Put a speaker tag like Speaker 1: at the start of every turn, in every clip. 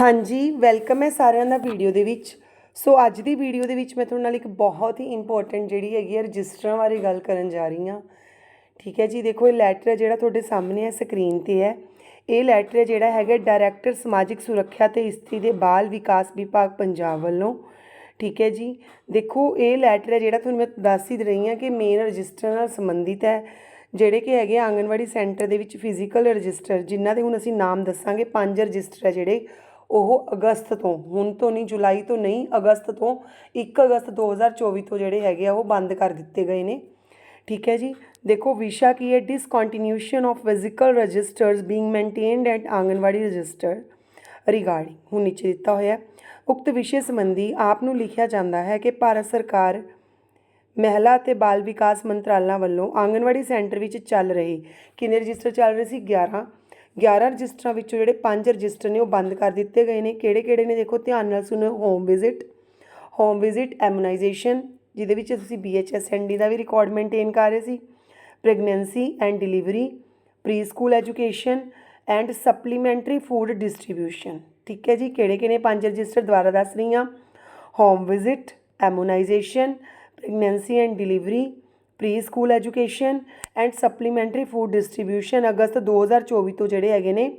Speaker 1: ਹਾਂਜੀ ਵੈਲਕਮ ਹੈ ਸਾਰਿਆਂ ਦਾ ਵੀਡੀਓ ਦੇ ਵਿੱਚ। ਸੋ ਅੱਜ ਦੀ ਵੀਡੀਓ ਦੇ ਵਿੱਚ ਮੈਂ ਤੁਹਾਡੇ ਨਾਲ ਇੱਕ ਬਹੁਤ ਹੀ ਇੰਪੋਰਟੈਂਟ ਜਿਹੜੀ ਹੈਗੀ ਹੈ ਰਜਿਸਟਰਾਂ ਬਾਰੇ ਗੱਲ ਕਰਨ ਜਾ ਰਹੀ ਹਾਂ। ਠੀਕ ਹੈ ਜੀ, ਦੇਖੋ ਇਹ ਲੈਟਰ ਹੈ ਜਿਹੜਾ ਤੁਹਾਡੇ ਸਾਹਮਣੇ ਹੈ ਸਕਰੀਨ ਤੇ ਹੈ। ਇਹ ਲੈਟਰ ਹੈ ਜਿਹੜਾ ਹੈਗਾ ਡਾਇਰੈਕਟਰ ਸਮਾਜਿਕ ਸੁਰੱਖਿਆ ਤੇ ਇਸਤਰੀ ਦੇ ਬਾਲ ਵਿਕਾਸ ਵਿਭਾਗ ਪੰਜਾਬ ਵੱਲੋਂ। ਠੀਕ ਹੈ ਜੀ, ਦੇਖੋ ਇਹ ਲੈਟਰ ਹੈ ਜਿਹੜਾ ਤੁਹਾਨੂੰ ਮੈਂ ਦੱਸ ਹੀ ਰਹੀ ਹਾਂ ਕਿ ਮੇਨ ਰਜਿਸਟਰ ਨਾਲ ਸੰਬੰਧਿਤ ਹੈ, ਜਿਹੜੇ ਕਿ ਹੈਗੇ ਆਂਗਣਵਾੜੀ ਸੈਂਟਰ ਦੇ ਵਿੱਚ ਫਿਜ਼ੀਕਲ ਰਜਿਸਟਰ, ਜਿਨ੍ਹਾਂ ਦੇ ਹੁਣ ਅਸੀਂ ਨਾਮ ਦੱਸਾਂਗੇ, ਪੰਜ ਰਜਿਸਟਰ ਹੈ ਜਿਹੜੇ। ਉਹ ਅਗਸਤ ਤੋਂ, ਹੁਣ ਤੋਂ ਨਹੀਂ, ਜੁਲਾਈ ਤੋਂ ਨਹੀਂ, ਅਗਸਤ ਤੋਂ 1 ਅਗਸਤ 2024 ਤੋਂ ਜਿਹੜੇ ਹੈਗੇ ਆ, ਉਹ ਬੰਦ ਕਰ ਦਿੱਤੇ ਗਏ ਨੇ। ਠੀਕ ਹੈ ਜੀ? ਦੇਖੋ, ਵਿਸ਼ਾ ਕੀ ਹੈ? Discontinuation of physical registers being maintained at anganwadi register regarding, ਹੁਣ ਨੀਚੇ ਦਿੱਤਾ ਹੋਇਆ ਉਕਤ ਵਿਸ਼ੇ ਸੰਬੰਧੀ ਆਪ ਨੂੰ ਲਿਖਿਆ ਜਾਂਦਾ ਹੈ ਕਿ ਭਾਰਤ ਸਰਕਾਰ, ਮਹਿਲਾ ਅਤੇ ਬਾਲ ਵਿਕਾਸ ਮੰਤਰਾਲਾ ਵੱਲੋਂ ਆਂਗਨਵਾੜੀ ਸੈਂਟਰ ਵਿੱਚ ਚੱਲ ਰਹੇ, ਕਿੰਨੇ ਰਜਿਸਟਰ ਚੱਲ ਰਹੇ ਸੀ? 11 11 ਰਜਿਸਟਰਾਂ ਵਿੱਚੋਂ ਜਿਹੜੇ 5 ਰਜਿਸਟਰ ਨੇ ਉਹ ਬੰਦ ਕਰ ਦਿੱਤੇ ਗਏ ਨੇ। ਕਿਹੜੇ ਕਿਹੜੇ ਨੇ ਦੇਖੋ? ਧਿਆਨ ਨਾਲ ਸੁਣੋ home visit home visit immunisation ਜਿਹਦੇ ਵਿੱਚ ਤੁਸੀਂ BHSND ਦਾ ਵੀ ਰਿਕਾਰਡ ਮੇਨਟੇਨ ਕਰ ਰਹੇ ਸੀ pregnancy and delivery preschool education and supplementary food distribution ਠੀਕ ਹੈ ਜੀ? ਕਿਹੜੇ ਕਿਹੜੇ ਪੰਜ ਰਜਿਸਟਰ ਦੁਬਾਰਾ ਦੱਸ ਰਹੀ ਹਾਂ। Home visit immunisation pregnancy and delivery preschool education and supplementary food distribution ਅਗਸਤ 2024 ਤੋਂ ਜਿਹੜੇ ਹੈਗੇ ਨੇ,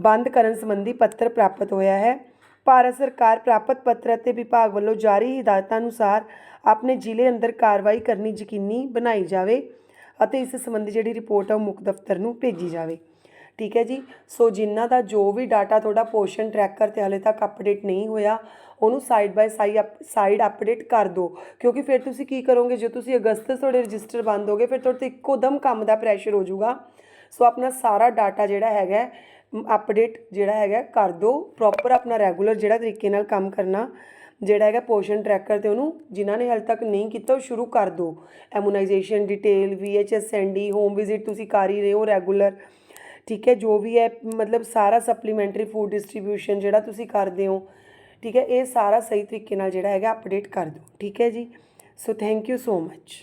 Speaker 1: ਬੰਦ ਕਰਨ ਸੰਬੰਧੀ ਪੱਤਰ ਪ੍ਰਾਪਤ ਹੋਇਆ ਹੈ। ਭਾਰਤ ਸਰਕਾਰ ਪ੍ਰਾਪਤ ਪੱਤਰ ਅਤੇ ਵਿਭਾਗ ਵੱਲੋਂ ਜਾਰੀ ਹਿਦਾਇਤਾਂ ਅਨੁਸਾਰ ਆਪਣੇ ਜ਼ਿਲ੍ਹੇ ਅੰਦਰ ਕਾਰਵਾਈ ਕਰਨੀ ਯਕੀਨੀ ਬਣਾਈ ਜਾਵੇ ਅਤੇ ਇਸ ਸੰਬੰਧੀ ਜਿਹੜੀ ਰਿਪੋਰਟ ਆ ਉਹ ਮੁੱਖ ਦਫ਼ਤਰ ਨੂੰ ਭੇਜੀ ਜਾਵੇ। ਠੀਕ ਹੈ ਜੀ। ਸੋ ਜਿਨ੍ਹਾਂ ਦਾ ਜੋ ਵੀ ਡਾਟਾ ਤੁਹਾਡਾ ਪੋਸ਼ਨ ਟਰੈਕਰ ਤੇ ਹਲੇ ਤੱਕ ਅਪਡੇਟ ਨਹੀਂ ਹੋਇਆ, ਉਹਨੂੰ side by side side update ਕਰ ਦਿਓ। ਕਿਉਂਕਿ ਫਿਰ ਤੁਸੀਂ ਕੀ ਕਰੋਗੇ, ਜੇ ਤੁਸੀਂ ਅਗਸਤ ਤੋਂ ਤੁਹਾਡੇ ਰਜਿਸਟਰ ਬੰਦ ਹੋ ਗਏ, ਫਿਰ ਤੁਹਾਡੇ ਤੇ ਇੱਕੋ ਦਮ ਕੰਮ ਦਾ ਪ੍ਰੈਸ਼ਰ ਹੋ ਜਾਊਗਾ। ਸੋ ਆਪਣਾ ਸਾਰਾ ਡਾਟਾ ਜਿਹੜਾ ਹੈਗਾ ਅਪਡੇਟ ਜਿਹੜਾ ਹੈਗਾ ਕਰ ਦਿਓ। ਪ੍ਰੋਪਰ ਆਪਣਾ ਰੈਗੂਲਰ ਜਿਹੜਾ ਤਰੀਕੇ ਨਾਲ ਕੰਮ ਕਰਨਾ, ਜਿਹੜਾ ਹੈਗਾ ਪੋਸ਼ਨ ਟਰੈਕਰ ਤੇ ਉਹਨੂੰ ਜਿਨ੍ਹਾਂ ਨੇ ਹਾਲੇ ਤੱਕ ਨਹੀਂ ਕੀਤਾ, ਉਹ ਸ਼ੁਰੂ ਕਰ ਦਿਓ। Immunisation detail VHSND home visit ਤੁਸੀਂ ਕਰ ਹੀ ਰਹੇ ਹੋ ਰੈਗੂਲਰ ਠੀਕ ਹੈ, ਜੋ ਵੀ ਹੈ, ਮਤਲਬ ਸਾਰਾ ਸਪਲੀਮੈਂਟਰੀ ਫੂਡ ਡਿਸਟ੍ਰੀਬਿਊਸ਼ਨ ਜਿਹੜਾ ਤੁਸੀਂ ਕਰਦੇ ਹੋ, ਠੀਕ ਹੈ, ਇਹ ਸਾਰਾ ਸਹੀ ਤਰੀਕੇ ਨਾਲ ਜਿਹੜਾ ਹੈਗਾ ਅਪਡੇਟ ਕਰ ਦਿਓ, ਠੀਕ ਹੈ ਜੀ? So thank you so much